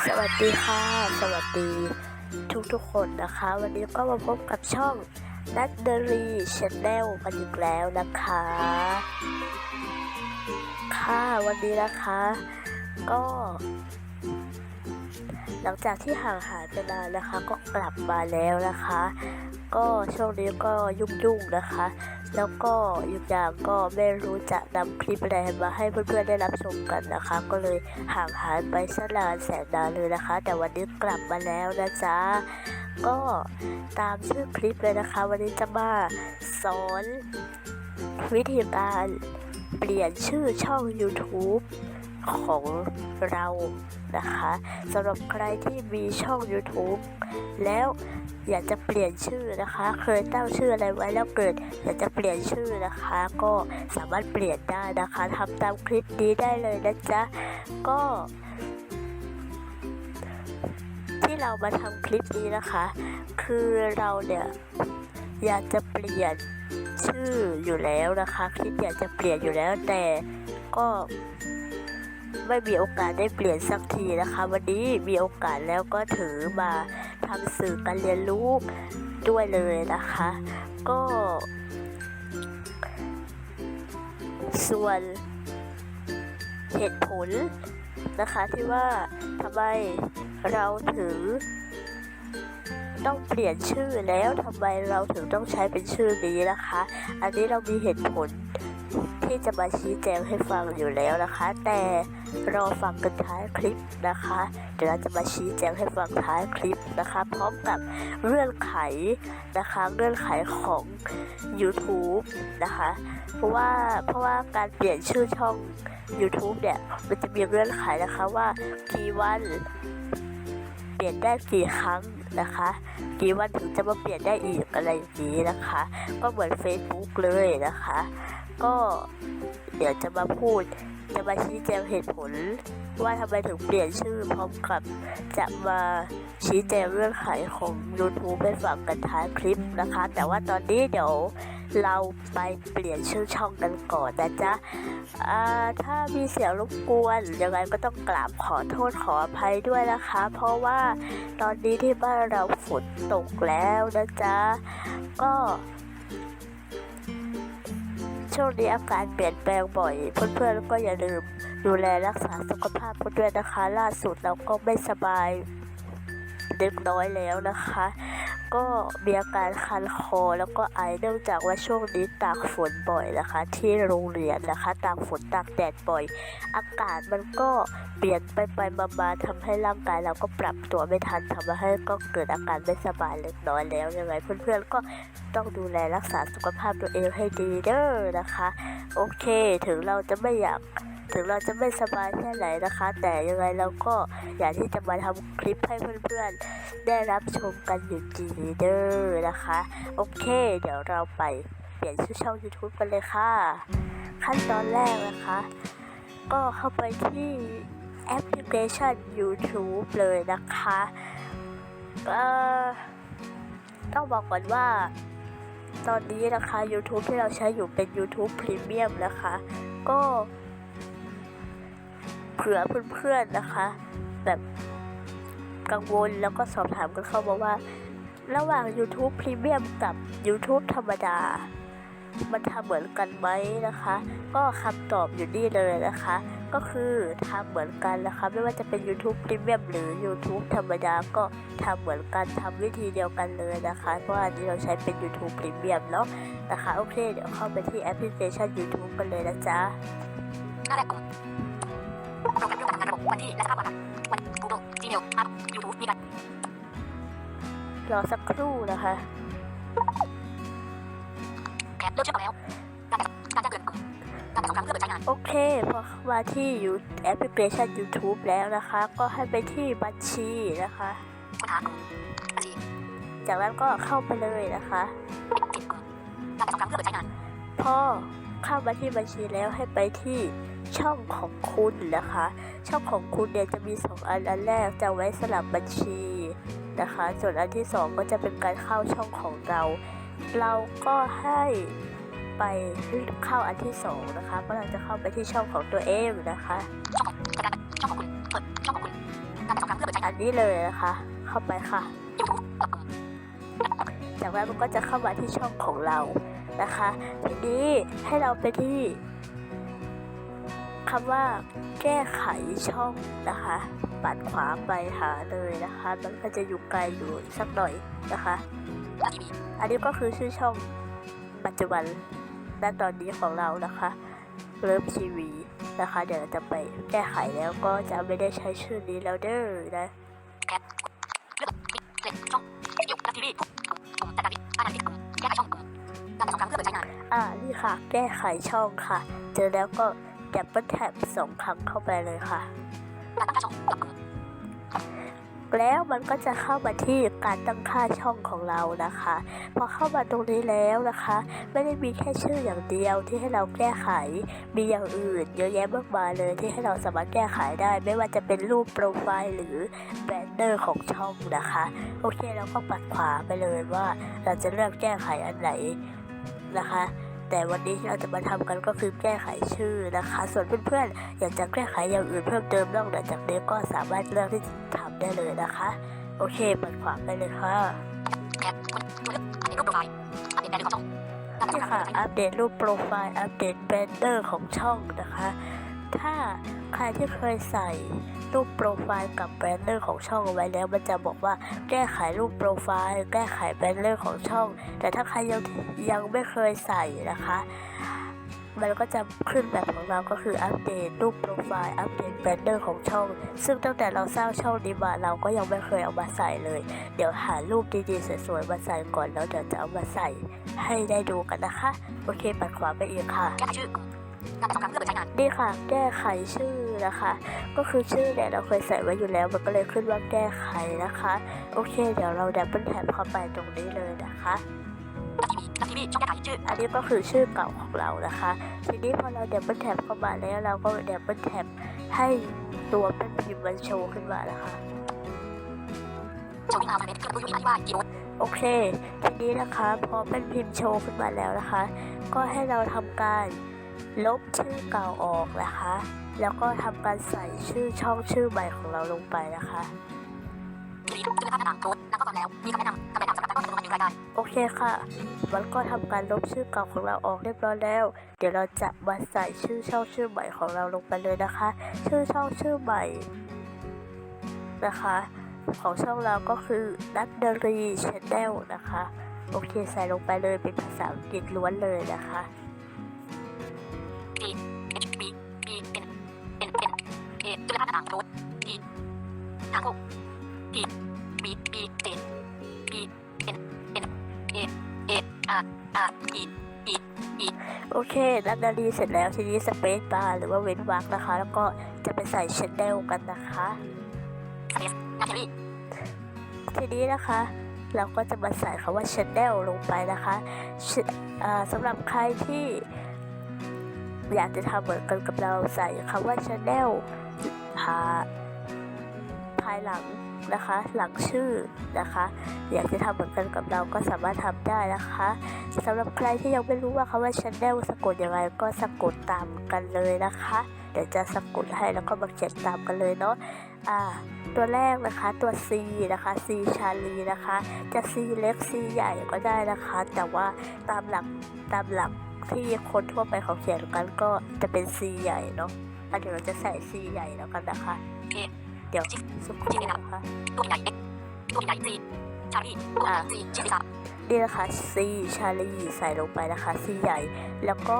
สวัสดีค่ะ สวัสดีทุกทุกคนนะคะ วันนี้ก็มาพบกับช่องนัดเดรีชแนลกันอีกแล้วนะคะ ค่ะวันนี้นะคะ ก็ หลังจากที่ห่างหายไปนานนะคะ ก็กลับมาแล้วนะคะ ก็ช่วงนี้ก็ยุ่งๆนะคะ แล้วก็อีกอย่างก็ไม่รู้จะนำคลิปอะไรมาให้เพื่อนๆได้รับชมกันนะคะ ก็เลยห่างหายไปสนานแสนนานเลยนะคะ แต่วันนี้กลับมาแล้วนะจ๊ะก็ตามชื่อคลิปเลยนะคะ วันนี้จะมาสอนวิธีการเปลี่ยนชื่อช่อง YouTube ของเรานะคะสำหรับใครที่มีช่อง YouTube แล้วอยากจะเปลี่ยนชื่อนะคะ เคยตั้งชื่ออะไรไว้แล้วเกิด อยากจะเปลี่ยนชื่อนะคะ ก็สามารถเปลี่ยนได้นะคะทำตามคลิปนี้ได้เลยนะจ๊ะก็ ที่เรามาทำคลิปนี้นะคะ คือเราเนี่ยอยากจะเปลี่ยนชื่ออยู่แล้วนะคะ คลิปอยากจะเปลี่ยนอยู่แล้วแต่ก็ ไม่มีโอกาสได้เปลี่ยนสักทีนะคะ วันนี้มีโอกาสแล้วก็ถือมาทำสื่อการเรียนรู้ด้วยเลยนะคะ ก็ ส่วนเหตุผลนะคะที่ว่าทำไมเราถึงต้องเปลี่ยนชื่อแล้วทำไมเราถึงต้องใช้เป็นชื่อนี้นะคะ อันนี้เรามีเหตุผลที่จะมาชี้แจงให้ฟังอยู่แล้วนะคะ แต่ รอฟังกันท้ายคลิปนะคะ เดี๋ยวเราจะมาชี้แจงให้ฟังท้ายคลิปนะคะ พร้อมกับเงื่อนไขนะคะเงื่อนไขของ YouTube นะคะ เพราะว่าเพราะว่าการเปลี่ยนชื่อช่อง YouTube เนี่ยมันจะมีเงื่อนไขนะคะว่ากี่วันเปลี่ยนได้กี่ครั้งนะคะกี่วันถึงจะมาเปลี่ยนได้อีกอะไรอย่างนี้นะคะ ก็เหมือน Facebook เลยนะคะ ก็เดี๋ยวจะมาพูด จะมาชี้แจงเหตุผล ว่าทำไมถึงเปลี่ยนชื่อพร้อมกับ จะมาชี้แจงเรื่องไขของ YouTube ให้ฟังกันท้ายคลิปนะคะ แต่ว่าตอนนี้เดี๋ยวเราไปเปลี่ยนชื่อช่องกันก่อนนะจ๊ะถ้ามีเสียงรบกวนยังไงก็ต้องกราบขอโทษขออภัยด้วยนะคะ เพราะว่าตอนนี้ที่บ้านเราฝนตกแล้วนะจ๊ะก็ ช่วงนี้อากาศเปลี่ยนแปลงบ่อยเพื่อนๆก็อย่าลืม ดูแลรักษาสุขภาพกันด้วยนะคะ ล่าสุดเราก็ไม่สบายเล็กน้อยแล้วนะคะ ก็มีอาการคันคอแล้วก็ไอเนื่องจากว่าช่วงนี้ตากฝนบ่อยนะคะ ที่โรงเรียนนะคะ ตากฝนตากแดดบ่อย อากาศมันก็เปลี่ยนไปไปมามาทำให้ร่างกายเราก็ปรับตัวไม่ทันทำให้ก็เกิดอาการไม่สบายเล็กน้อยแล้วยังไงเพื่อนๆก็ต้องดูแลรักษาสุขภาพตัวเองให้ดีเด้อนะคะ โอเค ถึงเราจะไม่อยาก ถึงเราจะไม่สบายแค่ไหนนะคะ แต่ยังไงเราก็อยากที่จะมาทำคลิปให้เพื่อนๆ ได้รับชมกันอยู่ดีเด้อนะคะ โอเค เดี๋ยวเราไปเปลี่ยนชื่อช่อง YouTube กันเลยค่ะ ขั้นตอนแรกนะคะ ก็เข้าไปที่แอปพลิเคชัน YouTube เลยนะคะเอ่อต้องบอกก่อนว่าตอนนี้นะคะ YouTube ที่เราใช้อยู่เป็น YouTube Premium นะคะ ก็ ผื่อเพื่อนๆนะคะ แบบกังวลแล้วก็สอบถามกันเข้ามาว่า ระหว่าง YouTube Premium กับ YouTube ธรรมดา มันทำเหมือนกันไหมนะคะ ก็คำตอบอยู่นี่เลยนะคะ ก็คือทำเหมือนกันนะคะ ไม่ว่าจะเป็น YouTube Premium หรือ YouTube ธรรมดาก็ทำเหมือนกันทำวิธีเดียวกันเลยนะคะ เพราะวันนี้เราใช้เป็น YouTube Premium เนาะนะคะ โอเค เดี๋ยวเข้าไปที่แอปพลิเคชัน YouTube กันเลยนะจ๊ะหน้าแรกกลุ่ม โปรแกรมเรื่องการทำงานระบบวันที่และสภาพอากาศวัน Google Gmail อัพ YouTube มีการรอสักครู่นะคะแคปเริ่มเชื่อมต่อแล้ว การการแจ้งเตือนกลุ่มการสองครั้งเพื่อเปิดใช้งาน โอเคพอมาที่ยูแอปพลิเคชัน YouTube แล้วนะคะ ก็ให้ไปที่บัญชีนะคะค้นหาบัญชีจากนั้นก็เข้าไปเลยนะคะกลุ่มการสองครั้งเพื่อเปิดใช้งาน พอ เข้ามาที่บัญชีแล้วให้ไปที่ช่องของคุณนะคะ ช่องของคุณเนี่ยจะมีสองอันอันแรกจะไว้สลับบัญชีนะคะ ส่วนอันที่สองก็จะเป็นการเข้าช่องของเรา เราก็ให้ไปเข้าอันที่สองนะคะก็เราจะเข้าไปที่ช่องของตัวเองนะคะช่องของคุณเปิดช่องของคุณการสำคัญเพื่อเปิดนนี้เลยนะคะ เข้าไปค่ะ จากนั้นมันก็จะเข้ามาที่ช่องของเรา นะคะ ทีนี้ให้เราไปที่คำว่าแก้ไขช่องนะคะ ปัดขวาไปหาเลยนะคะ มันก็จะอยู่ไกลอยู่สักหน่อยนะคะ อันนี้ก็คือชื่อช่องปัจจุบันณตอนนี้ของเรานะคะเริ่มทีวีนะคะ เดี๋ยวเราจะไปแก้ไขแล้วก็จะไม่ได้ใช้ชื่อนี้แล้วเด้อนะแกปิดเพลงช่อง อ่านี่ค่ะแก้ไขช่องค่ะ เจอแล้วก็ดับเบิลแท็บสองครั้งเข้าไปเลยค่ะการตั้งค่าช่องแล้วมันก็จะเข้ามาที่การตั้งค่าช่องของเรานะคะ พอเข้ามาตรงนี้แล้วนะคะ ไม่ได้มีแค่ชื่ออย่างเดียวที่ให้เราแก้ไข มีอย่างอื่นเยอะแยะมากมายเลยที่ให้เราสามารถแก้ไขได้ ไม่ว่าจะเป็นรูปโปรไฟล์หรือแบนเนอร์ของช่องนะคะ โอเคเราก็ปัดขวาไปเลยว่าเราจะเลือกแก้ไขอันไหนนะคะ แต่วันนี้ที่เราจะมาทำกันก็คือแก้ไขชื่อนะคะ ส่วนเพื่อนๆอยากจะแก้ไขอย่างอื่นเพิ่มเติมนอกเหนือจากนี้ก็สามารถเลือกที่จะทำได้เลยนะคะ โอเคเปิดขวาไปเลยค่ะนี่ค่ะ อัปเดตรูปโปรไฟล์ อัปเดตแบนเนอร์ของช่องนะคะ ถ้าใครที่เคยใส่รูปโปรไฟล์กับแบนเนอร์ของช่องไว้แล้วมันจะบอกว่าแก้ไขรูปโปรไฟล์ แก้ไขแบนเนอร์ของช่อง แต่ถ้าใครยังยังไม่เคยใส่นะคะ มันก็จะขึ้นแบบของเราก็คืออัปเดตรูปโปรไฟล์อัปเดตแบนเนอร์ของช่อง ซึ่งตั้งแต่เราสร้างช่องนี้มาเราก็ยังไม่เคยเอามาใส่เลย เดี๋ยวหารูปดีๆสวยๆมาใส่ก่อนแล้วเดี๋ยวจะเอามาใส่ให้ได้ดูกันนะคะ โอเคปัดขวาไปอีกค่ะ แก้ไขชื่อการแต่สองครั้งเพื่อเปิดใช้งานนี่ค่ะ แก้ไขชื่อนะคะ ก็คือชื่อเนี่ยเราเคยใส่ไว้อยู่แล้ว มันก็เลยขึ้นว่าแก้ไขนะคะ โอเค เดี๋ยวเราดับเบิลแท็บเข้าไปตรงนี้เลยนะคะและทีวีและทีวีช่องแก้ไขชื่ออันนี้ก็คือชื่อเก่าของเรานะคะ ทีนี้พอเราดับเบิลแท็บเข้ามาแล้วเราก็ดับเบิลแท็บให้ตัวเป็นพิมพ์มันโชว์ขึ้นมานะคะโชว์วิ่งราวไฟเมตรเครื่องมือมีอธิบายกี่โวลต์โอเค ทีนี้นะคะพอเป็นพิมพ์โชว์ขึ้นมาแล้วนะคะ ก็ให้เราทำการ ลบชื่อเก่าออกนะคะ แล้วก็ทำการใส่ชื่อช่องชื่อใหม่ของเราลงไปนะคะทีวีขึ้นภาพหน้าต่างโพสต์นักข้อความแล้วมีคำแนะนำคำแนะนำสำหรับการต้นทุนรายการโอเคค่ะ มันก็ทำการลบชื่อเก่าของเราออกเรียบร้อยแล้ว เดี๋ยวเราจะมาใส่ชื่อช่องชื่อใหม่ของเราลงไปเลยนะคะ ชื่อช่องชื่อใหม่นะคะ ของช่องเราก็คือนักดรีชแนลนะคะ โอเคใส่ลงไปเลยเป็นภาษาอังกฤษล้วนเลยนะคะ T H B B N N N A ขึ้นภาพหน้าต่างโพสต์ T ทางโลก T B B A B N N A A R R E E E โอเคนักดรีเสร็จแล้วทีนี้สเปซบาร์หรือว่าเว้นวรรคนะคะ แล้วก็จะไปใส่เชแนลกันนะคะ Space งานเทลีทีนี้นะคะ เราก็จะมาใส่คำว่า channel ลงไปนะคะสำหรับใครที่ อยากจะทำเหมือนกันกับเราใส่คำว่า channel หาภายหลังนะคะ หลังชื่อนะคะ อยากจะทำเหมือนกันกับเราก็สามารถทำได้นะคะสำหรับใครที่ยังไม่รู้ว่าคำว่า channel สะกดยังไงก็สะกดตามกันเลยนะคะ เดี๋ยวจะสะกดให้แล้วก็มาเขียนตามกันเลยเนาะอ่าตัวแรกนะคะตัว C นะคะ C ชาลีนะคะ จะ C เล็ก C ใหญ่ก็ได้นะคะ แต่ว่าตามหลักตามหลัก ที่คนทั่วไปเขาเขียนกันก็จะเป็น C ใหญ่เนาะอะเดี๋ยวเราจะใส่ C ใหญ่แล้วกันนะคะเอเดี๋ยวสักครู่นะคะตัวใหญ่ X ตัวใหญ่ G ชาลีตัวใหญ่ G ชิลิซานี่นะคะ C ชาลีใส่ลงไปนะคะ C ใหญ่ แล้วก็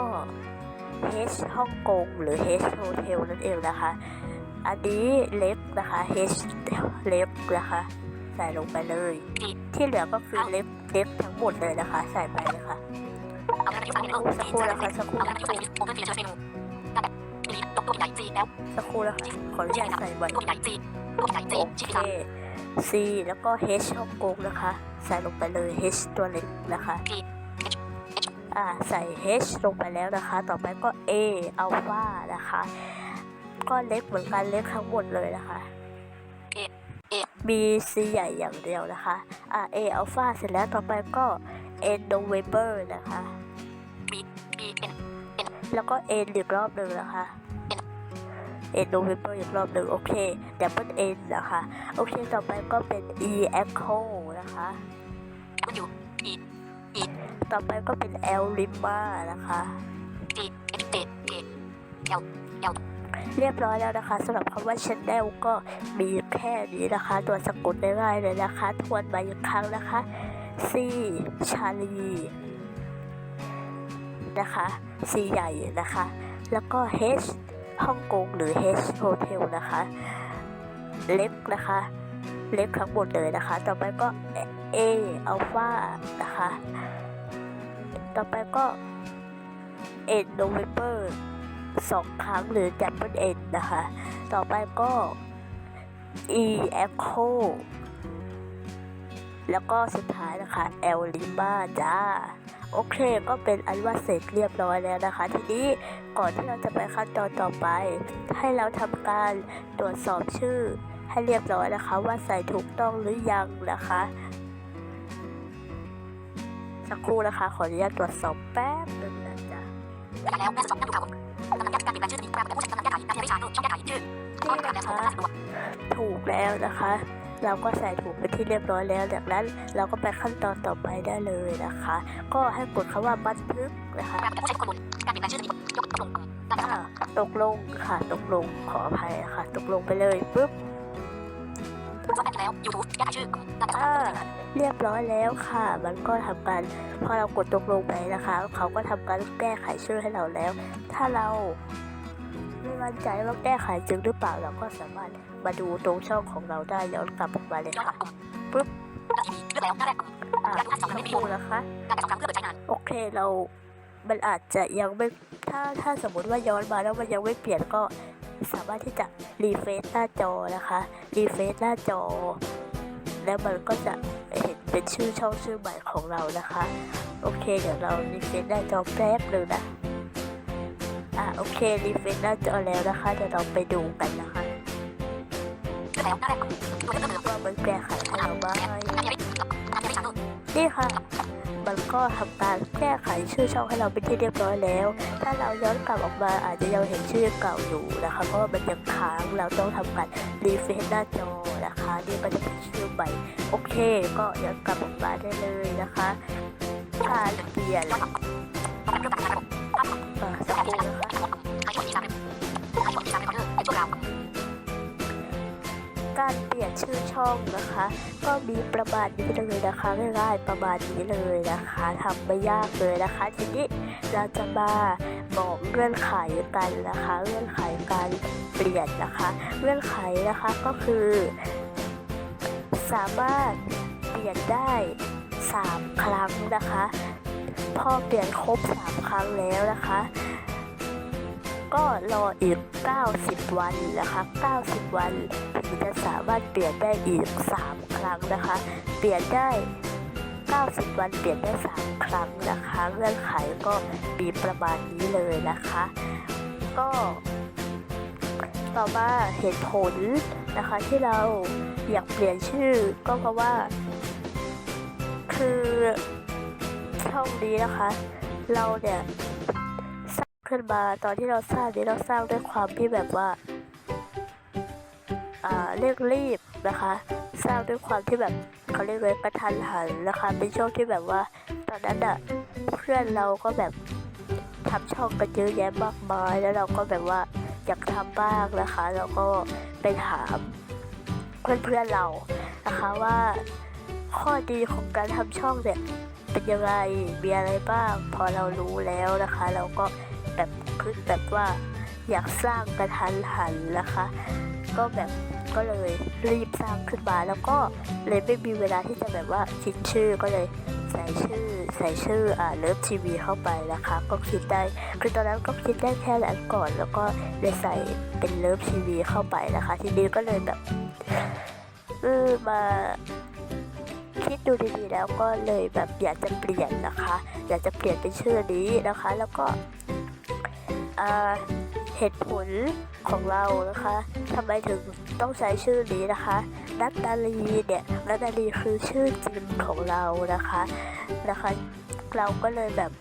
H ฮ่องกงหรือ H Hotel นั่นเองนะคะ อันนี้เล็กนะคะ H เล็กนะคะ ใส่ลงไปเลย ที่เหลือก็คือเล็กเล็กทั้งหมดเลยนะคะ ใส่ไปเลยค่ะ สักครู่นะคะสักครู่เอาไปที่ฝั่งนี้โอเพนฟีเจอร์เมนูแบบทีนี้ตัวใหญ่ G แล้วสักครู่นะคะขออนุญาตใส่ไว้ตัวใหญ่ G ตัวใหญ่ G โอเค C แล้วก็ H ฮ่องกงนะคะ ใส่ลงไปเลย H ตัวเล็กนะคะอ่าใส่ H ลงไปแล้วนะคะ ต่อไปก็ A อัลฟานะคะ ก็เล็กเหมือนกันเล็กทั้งหมดเลยนะคะ A A มี C ใหญ่อย่างเดียวนะคะอ่า A อัลฟาเสร็จแล้วต่อไปก็ N November นะคะ แล้วก็ N อีกรอบหนึ่งนะคะ N N November อีกรอบหนึ่งโอเค Double N นะคะ โอเค ต่อไปก็เป็น E Echo นะคะคุณอยู่ต่อไปก็เป็น L Lima นะคะดีเอชเดเอเอลเอลเรียบร้อยแล้วนะคะสำหรับคำว่า Channel ก็มีแค่นี้นะคะ ตัวสะกดง่ายๆเลยนะคะ ทวนมาอีกครั้งนะคะ C ชาลี นะคะ C ใหญ่นะคะ แล้วก็ H ฮ่องกงหรือ H Hotel นะคะ เล็กนะคะ เล็กทั้งหมดเลยนะคะ ต่อไปก็ A Alpha นะคะ ต่อไปก็ N November สองครั้งหรือ Double N นะคะ ต่อไปก็ E Echo แล้วก็สุดท้ายนะคะ L Lima จ้า โอเคก็เป็นอันว่าเสร็จเรียบร้อยแล้วนะคะ ทีนี้ก่อนที่เราจะไปขั้นตอนต่อไป ให้เราทำการตรวจสอบชื่อให้เรียบร้อยนะคะ ว่าใส่ถูกต้องหรือยังนะคะสักครู่นะคะ ขออนุญาตตรวจสอบแป๊บหนึงนะจ๊ะแล้วแม่จะสอบนั่งดูข่าวกำลังการเปลี่ยนแปลงชื่อนี้แปลงแต่ผู้จัดการแก้ไขการไม่ใช่ช่องแก้ไขชื่อข้อความแล้วของการตัวถูกแล้วนะคะ เราก็ใส่ถูกเป็นที่เรียบร้อยแล้ว จากนั้นเราก็ไปขั้นตอนต่อไปได้เลยนะคะ ก็ให้กดคำว่าบันทึกนะคะแปลงแต่ผู้ใช้คนบนการเปลี่ยนแปลงชื่อยกลงตกลงค่ะตกลงขออภัยค่ะ ตกลงไปเลยปุ๊บส่วนแม่แล้วยูทูบแก้ไขชื่ออ่าเรียบร้อยแล้วค่ะ มันก็ทำการพอเรากดตกลงไปนะคะ เขาก็ทำการแก้ไขชื่อให้เราแล้ว ถ้าเรา มั่นใจว่าแก้ไขจริงหรือเปล่าเราก็สามารถมาดูตรงช่องของเราได้ย้อนกลับออกมาเลยย้อนค่ะกลับปุ๊บเลือกแล้วหน้าแรกอ่าดูนะคะการแต่สองครั้งเพื่อเปิดใช้งานโอเคเรามันอาจจะยังไม่ถ้าถ้าสมมติว่าย้อนมาแล้วมันยังไม่เปลี่ยนก็สามารถที่จะรีเฟซหน้าจอนะคะรีเฟซหน้าจอ แล้วมันก็จะเห็นเป็นชื่อช่องชื่อใหม่ของเรานะคะ โอเค เดี๋ยวเรารีเฟซหน้าจอแป๊บหนึ่งนะ โอเครีเฟซหน้าจอแล้วนะคะ เดี๋ยวเราไปดูกันนะคะเลือกแล้วเหมือนว่ามันแก้ไขให้เรบ้างนี่ค่ะ มันก็ทำการแก้ไขชื่อช่องให้เราเป็นที่เรียบร้อยแล้ว ถ้าเราย้อนกลับออกมาอาจจะยังเห็นชื่อเก่าอยู่นะคะ เพราะว่ามันยังค้างเราต้องทำการรีเฟซหน้าจอนะคะนี่ก็จะเป็นชื่อใหม่โอเค ก็ย้อนกลับออกมาได้เลยนะคะการเปลี่ยนย้อน การะบบอ่าสักครู่นะคะใช้คนที่สามใช้คนที่สามเป็นเลือกเป็นชั่วคราวการเปลี่ยนชื่อช่องนะคะ ก็มีประมาณนี้เลยนะคะง่ายๆประมาณนี้เลยนะคะทำไม่ยากเลยนะคะ ทีนี้เราจะมาบอกเงื่อนไขกันนะคะ เงื่อนไขการเปลี่ยนนะคะ เงื่อนไขนะคะก็คือ สามารถเปลี่ยนได้ 3 ครั้งนะคะ พอเปลี่ยนครบ 3 ครั้งแล้วนะคะ ก็รออีก 90 วันนะคะ 90 วันถึงจะสามารถเปลี่ยนได้อีก 3 ครั้งนะคะ เปลี่ยนได้ 90 วันเปลี่ยนได้ 3 ครั้งนะคะเงื่อนไขก็มีประมาณนี้เลยนะคะ ก็ต่อมาเหตุผลนะคะที่เราอยากเปลี่ยนชื่อก็เพราะว่า คือช่องนี้นะคะ เราเนี่ย ขึ้นมาตอนที่เราสร้างนี้เราสร้างด้วยความที่แบบว่าอ่าเร่งรีบนะคะ สร้างด้วยความที่แบบเขาเรียกเลยกระทันหันนะคะ เป็นช่วงที่แบบว่า ตอนนั้นอะเพื่อนเราก็แบบทำช่องกันเยอะแยะมากมาย แล้วเราก็แบบว่าอยากทำบ้างนะคะแล้วก็ไปถามเพื่อนๆเรานะคะว่าข้อดีของการทำช่องเนี่ยเป็นยังไงมีอะไรบ้าง พอเรารู้แล้วนะคะ เราก็ คือแบบว่าอยากสร้างกระทันหันนะคะ ก็แบบก็เลยรีบสร้างขึ้นมาแล้วก็เลยไม่มีเวลาที่จะแบบว่าคิดชื่อก็เลยใส่ชื่อใส่ชื่ออ่าเลิฟทีวีเข้าไปนะคะ ก็คิดได้คือตอนนั้นก็คิดได้แค่นั้นก่อน แล้วก็เลยใส่เป็นเลิฟทีวีเข้าไปนะคะ ทีนี้ก็เลยแบบเออมาคิดดูดีๆแล้วก็เลยแบบอยากจะเปลี่ยนนะคะ อยากจะเปลี่ยนเป็นชื่อนี้นะคะ แล้วก็ เหตุผลของเรานะคะทำไมถึงต้องใช้ชื่อนี้นะคะ นัตตาลีเนี่ยนัตตาลีคือชื่อจริงของเรานะคะนะคะ เราก็เลยแบบ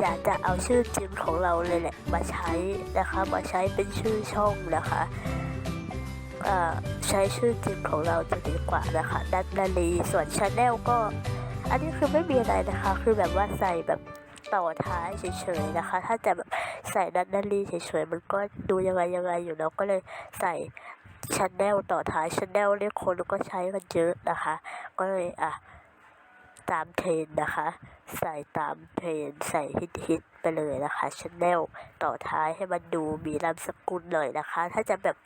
อยากจะเอาชื่อจริงของเราเลยแหละมาใช้นะคะมาใช้เป็นชื่อช่องนะคะใช้ชื่อจริงของเราจะดีกว่านะคะดัตนาลีส่วนชาแนลก็ อันนี้คือไม่มีอะไรนะคะ คือแบบว่าใส่แบบ ต่อท้ายเฉยๆนะคะ ถ้าจะแบบใส่ดัตนาลีเฉยๆมันก็ดูยังไงยังไงอยู่แล้วก็เลยใส่ชาแนลต่อท้ายชาแนลเนี่ยคนก็ใช้กันเยอะนะคะ ก็เลยอะตามเทรนนะคะ ใส่ตามเทรนใส่ฮิตฮิต ไปเลยนะคะชแนลต่อท้ายให้มันดูมีนามสกุลหน่อยนะคะ ถ้าจะแบบ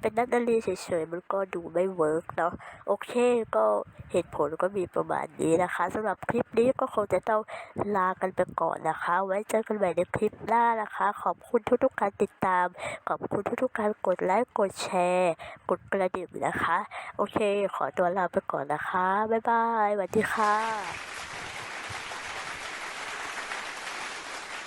เป็นนักดนตรีเฉยๆ มันก็ดูไม่เวิร์กเนาะโอเคก็เหตุผลก็มีประมาณนี้นะคะสำหรับคลิปนี้ก็คงจะต้องลากันไปก่อนนะคะ ไว้เจอกันใหม่ในคลิปหน้านะคะ ขอบคุณทุกๆการติดตาม ขอบคุณทุกๆการกดไลค์กดแชร์ กดกระดิ่งนะคะ โอเค ขอตัวลาไปก่อนนะคะ บ๊ายบายสวัสดีค่ะ